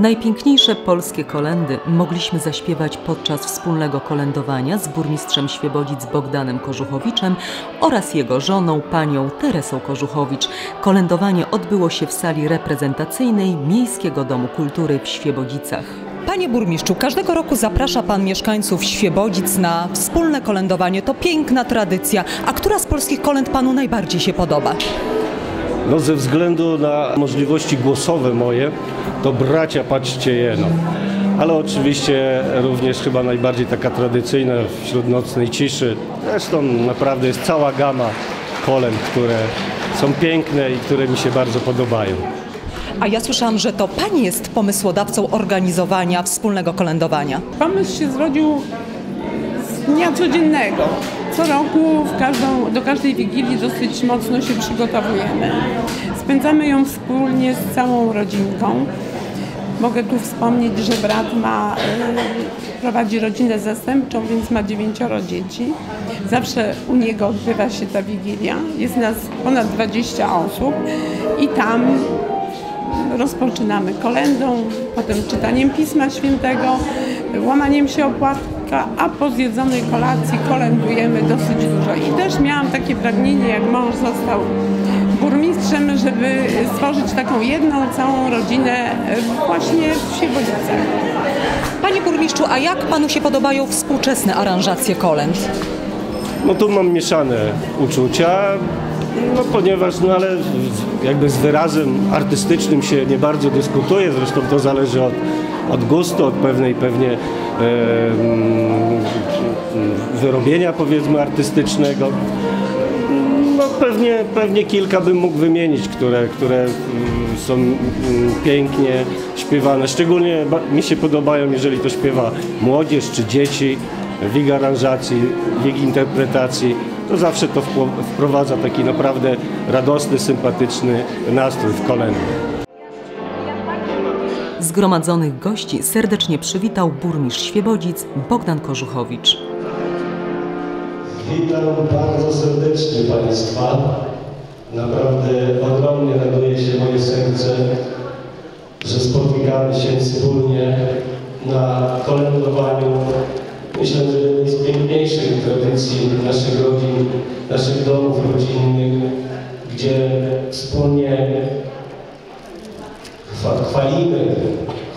Najpiękniejsze polskie kolendy mogliśmy zaśpiewać podczas wspólnego kolędowania z burmistrzem Świebodzic Bogdanem Kożuchowiczem oraz jego żoną, panią Teresą Kożuchowicz. Kolędowanie odbyło się w sali reprezentacyjnej Miejskiego Domu Kultury w Świebodzicach. Panie burmistrzu, każdego roku zaprasza pan mieszkańców Świebodzic na wspólne kolędowanie. To piękna tradycja. A która z polskich kolęd panu najbardziej się podoba? No ze względu na możliwości głosowe moje, to bracia patrzcie jeno. Ale oczywiście również chyba najbardziej taka tradycyjna wśród nocnej ciszy. Zresztą naprawdę jest cała gama kolęd, które są piękne i które mi się bardzo podobają. A ja słyszałam, że to pani jest pomysłodawcą organizowania wspólnego kolędowania. Pomysł się zrodził z dnia codziennego. Co roku każdą, do każdej wigilii dosyć mocno się przygotowujemy. Spędzamy ją wspólnie z całą rodzinką. Mogę tu wspomnieć, że brat ma, y, prowadzi rodzinę zastępczą, więc ma dziewięcioro dzieci. Zawsze u niego odbywa się ta wigilia. Jest nas ponad 20 osób i tam rozpoczynamy kolendą, potem czytaniem Pisma Świętego, łamaniem się a po zjedzonej kolacji kolędujemy dosyć dużo. I też miałam takie pragnienie, jak mąż został burmistrzem, żeby stworzyć taką jedną, całą rodzinę właśnie w Świebodzicach. Panie burmistrzu, a jak panu się podobają współczesne aranżacje kolęd? No tu mam mieszane uczucia, no ponieważ no ale jakby z wyrazem artystycznym się nie bardzo dyskutuje, zresztą to zależy od, od gustu, od pewnej pewnie wyrobienia powiedzmy artystycznego. No pewnie, pewnie kilka bym mógł wymienić, które, które są pięknie śpiewane. Szczególnie mi się podobają, jeżeli to śpiewa młodzież czy dzieci w ich aranżacji, w ich interpretacji to zawsze to wprowadza taki naprawdę radosny, sympatyczny nastrój w kolendy. Zgromadzonych gości serdecznie przywitał burmistrz Świebodzic Bogdan Kożuchowicz. Witam bardzo serdecznie Państwa. Naprawdę ogromnie raduje się moje serce, że spotykamy się wspólnie na kolędowaniu Myślę, że z piękniejszych tradycji naszych rodzin, naszych domów rodzinnych, gdzie wspólnie chwalimy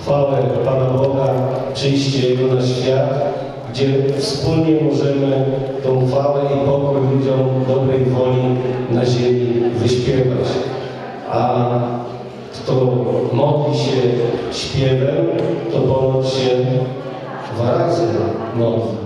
chwałę Pana Boga, przyjście Jego na świat, gdzie wspólnie możemy tą chwałę i pokój ludziom dobrej woli na ziemi wyśpiewać. A kto modli się śpiewem, to ponoć się dwa razy modli.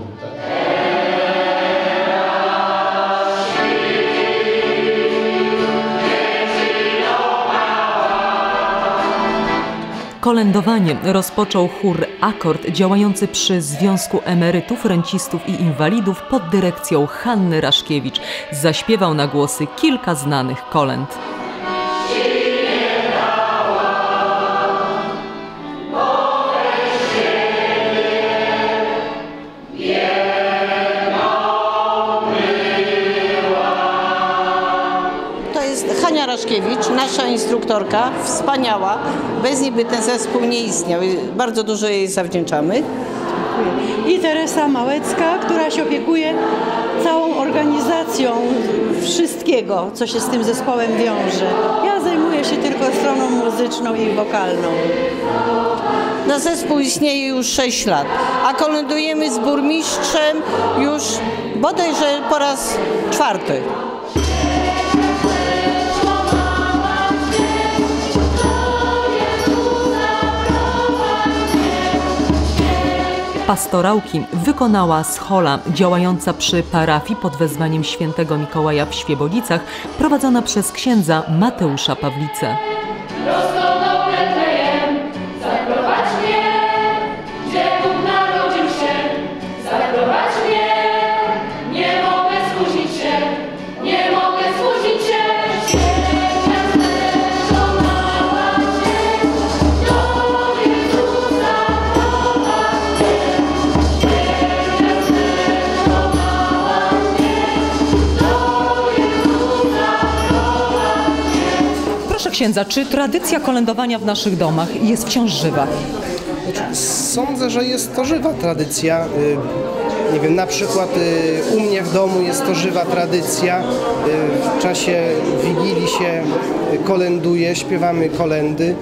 Kolędowanie rozpoczął chór Akord działający przy Związku Emerytów, Rencistów i Inwalidów pod dyrekcją Hanny Raszkiewicz. Zaśpiewał na głosy kilka znanych kolęd. Raszkiewicz, nasza instruktorka, wspaniała. Bez niej by ten zespół nie istniał. Bardzo dużo jej zawdzięczamy. I Teresa Małecka, która się opiekuje całą organizacją wszystkiego, co się z tym zespołem wiąże. Ja zajmuję się tylko stroną muzyczną i wokalną. No zespół istnieje już 6 lat, a kolędujemy z burmistrzem już bodajże po raz czwarty. Pastorałki wykonała schola działająca przy parafii pod wezwaniem świętego Mikołaja w Świebolicach, prowadzona przez księdza Mateusza Pawlicę. Księdza, czy tradycja kolędowania w naszych domach jest wciąż żywa? Sądzę, że jest to żywa tradycja. Y, Nie wiem, na przykład y, u mnie w domu jest to żywa tradycja. Y, W czasie Wigilii się kolęduje, śpiewamy kolendy.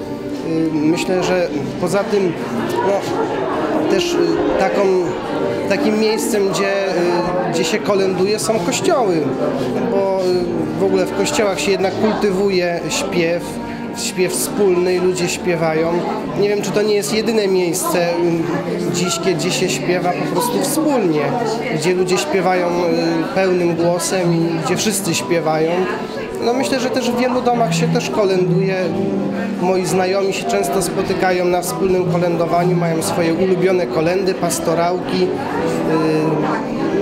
Myślę, że poza tym no, też taką, takim miejscem, gdzie, y, gdzie się kolęduje są kościoły, bo y, w ogóle w kościołach się jednak kultywuje śpiew, śpiew wspólny i ludzie śpiewają. Nie wiem, czy to nie jest jedyne miejsce mm, dziś, gdzie się śpiewa po prostu wspólnie, gdzie ludzie śpiewają y, pełnym głosem i gdzie wszyscy śpiewają. No myślę, że też w wielu domach się też kolęduje. Moi znajomi się często spotykają na wspólnym kolędowaniu, mają swoje ulubione kolendy, pastorałki. Y,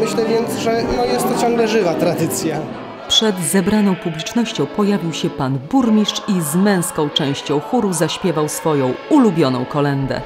Myślę więc, że no jest to ciągle żywa tradycja. Przed zebraną publicznością pojawił się pan burmistrz i z męską częścią chóru zaśpiewał swoją ulubioną kolendę.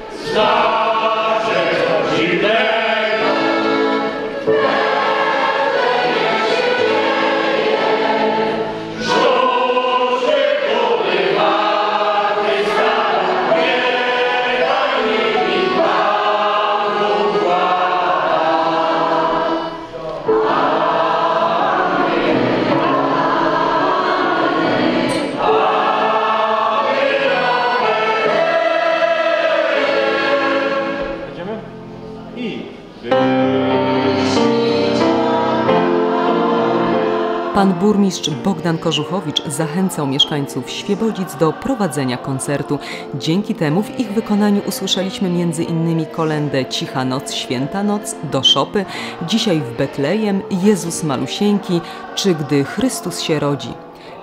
Pan burmistrz Bogdan Kożuchowicz zachęcał mieszkańców Świebodzic do prowadzenia koncertu. Dzięki temu w ich wykonaniu usłyszeliśmy innymi kolendę Cicha Noc, Święta Noc, Do Szopy, Dzisiaj w Betlejem, Jezus Malusieńki, czy Gdy Chrystus się rodzi.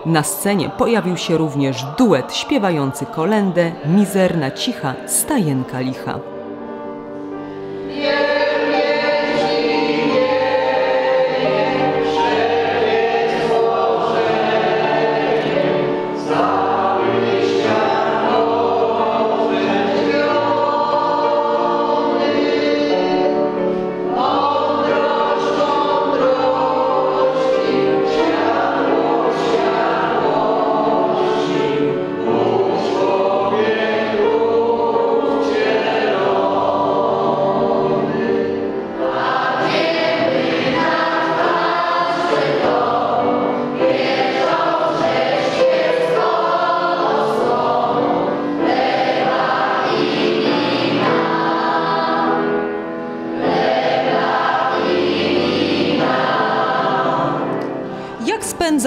Na scenie pojawił się również duet śpiewający kolendę Mizerna Cicha, Stajenka Licha.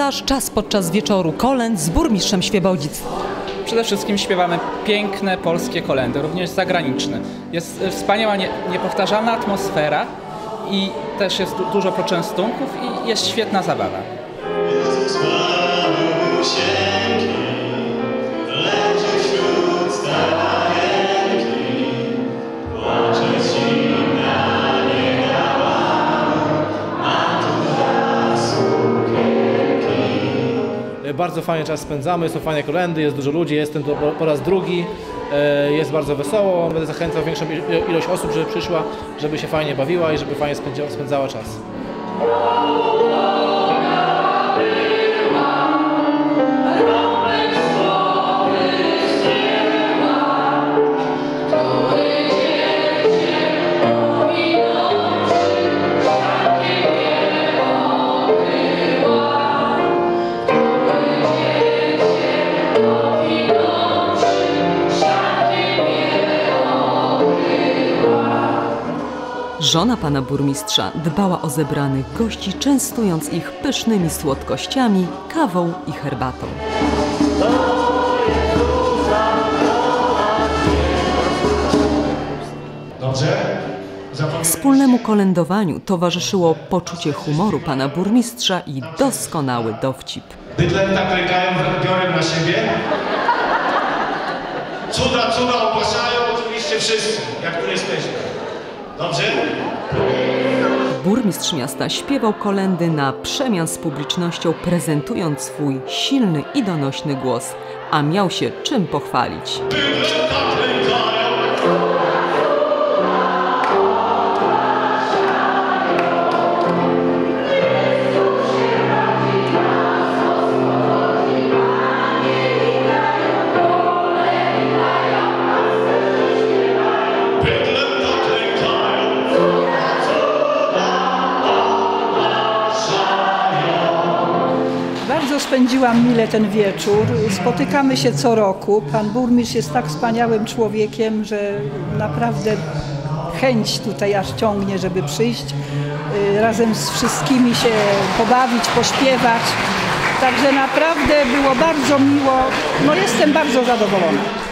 Spędzasz czas podczas wieczoru kolęd z burmistrzem Świebodzic? Przede wszystkim śpiewamy piękne polskie kolendy, również zagraniczne. Jest e, wspaniała, nie, niepowtarzalna atmosfera i też jest du- dużo poczęstunków i jest świetna zabawa. Bardzo fajnie czas spędzamy, są fajne kolendy, jest dużo ludzi, jestem tu po, raz drugi, e, jest bardzo wesoło. Będę zachęcał większą ilo- ilość osób, żeby przyszła, żeby się fajnie bawiła i żeby fajnie spędzała czas. Żona pana burmistrza dbała o zebranych gości, częstując ich pysznymi słodkościami, kawą i herbatą. Dobrze? Wspólnemu kolędowaniu towarzyszyło poczucie humoru pana burmistrza i doskonały dowcip. Bydlęta tak klękają biorem na siebie. Cuda, cuda ogłaszają oczywiście wszyscy, jak tu jesteśmy. Dobrze? Burmistrz miasta śpiewał kolendy na przemian z publicznością, prezentując swój silny i donośny głos, a miał się czym pochwalić. Spędziłam mile ten wieczór. Spotykamy się co roku. Pan burmistrz jest tak wspaniałym człowiekiem, że naprawdę chęć tutaj aż ciągnie, żeby przyjść y, razem z wszystkimi się pobawić, pośpiewać. Także naprawdę było bardzo miło. No jestem bardzo zadowolona.